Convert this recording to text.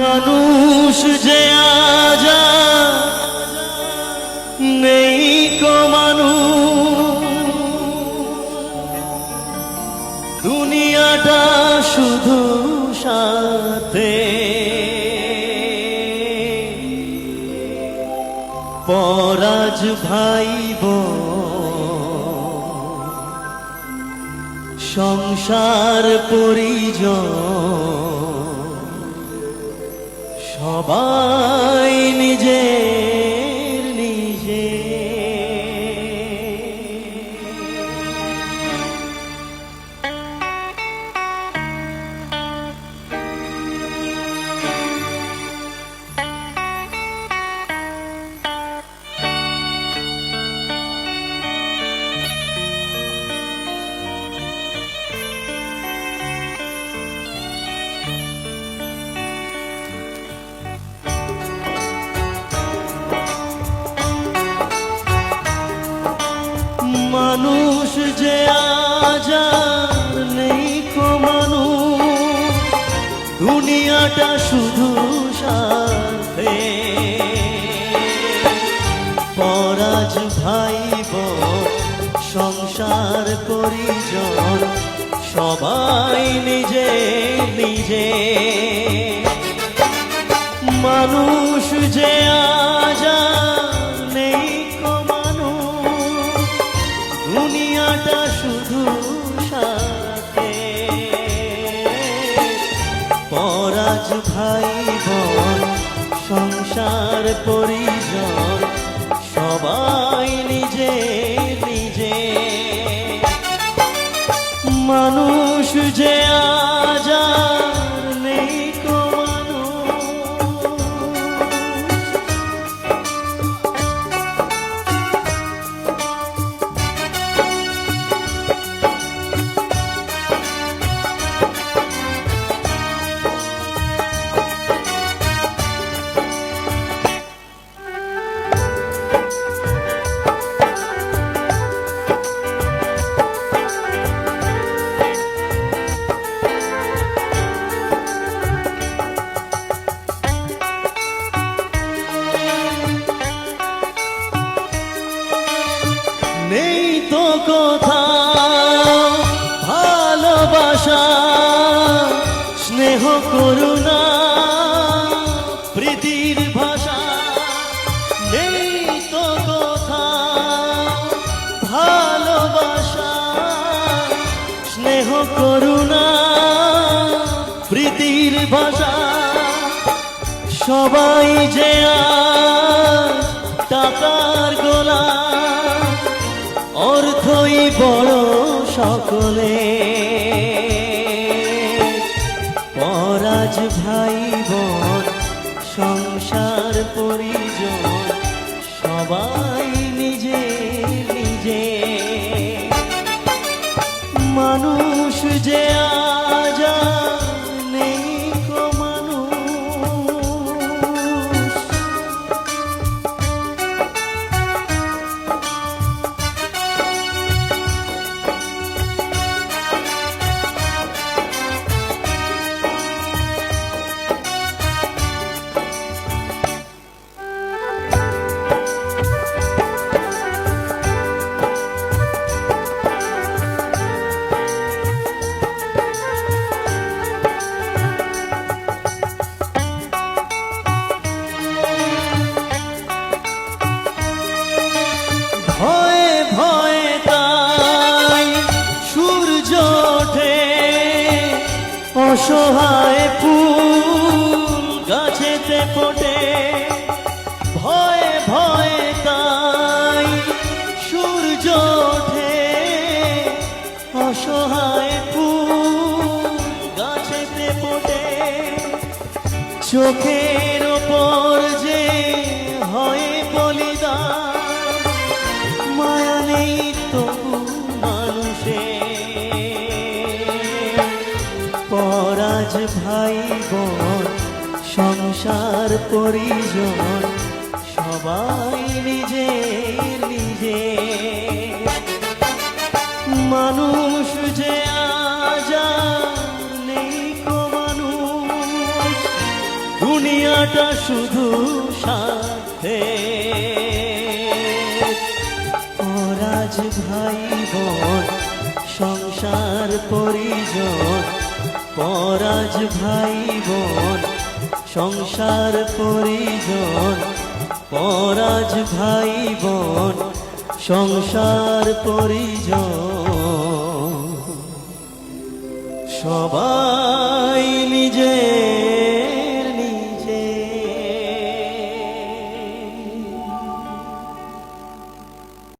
মানুষ যে আজা নেই কো দুনিয়াটা শুধু সাথে। পরাজ ভাইব সংসার পরিজন। সবাই নিজের যে আজ আর নেই কো মানুষ, দুনিয়াটা শুধু সাথে। পরাজ ভাইব, সংসার পরিজন, সবাই নিজে নিজে। মানুষ যে আজ সংসার পরিজন সবাই নিজে নিজে। মানুষ যে আর করুণা, প্রীতির ভাষা, সবাই যে টাকার গোলা, অর্থই বড় সকলে। পরাজ ভাই বোন, সংসার পরিজন, সবাই অসহায় ফুল গাছেতে ফোটে, ভয়ে ভয়ে তাই সূর্য ওঠে। অসহায় ফুল গাছেতে ফোটে, চোখের ওপর যে ভাই সংসার পরিজন, সবাই নিজে নিজে। মানুষ যে নেই মানুষ, দুনিয়াটা শুধু সাথে। পরাজ ভাই বোন সংসার পরিজন পরাজ ভাই বোন সংসার পরিজন পরাজ ভাই বোন সংসার পরিজন। নিজে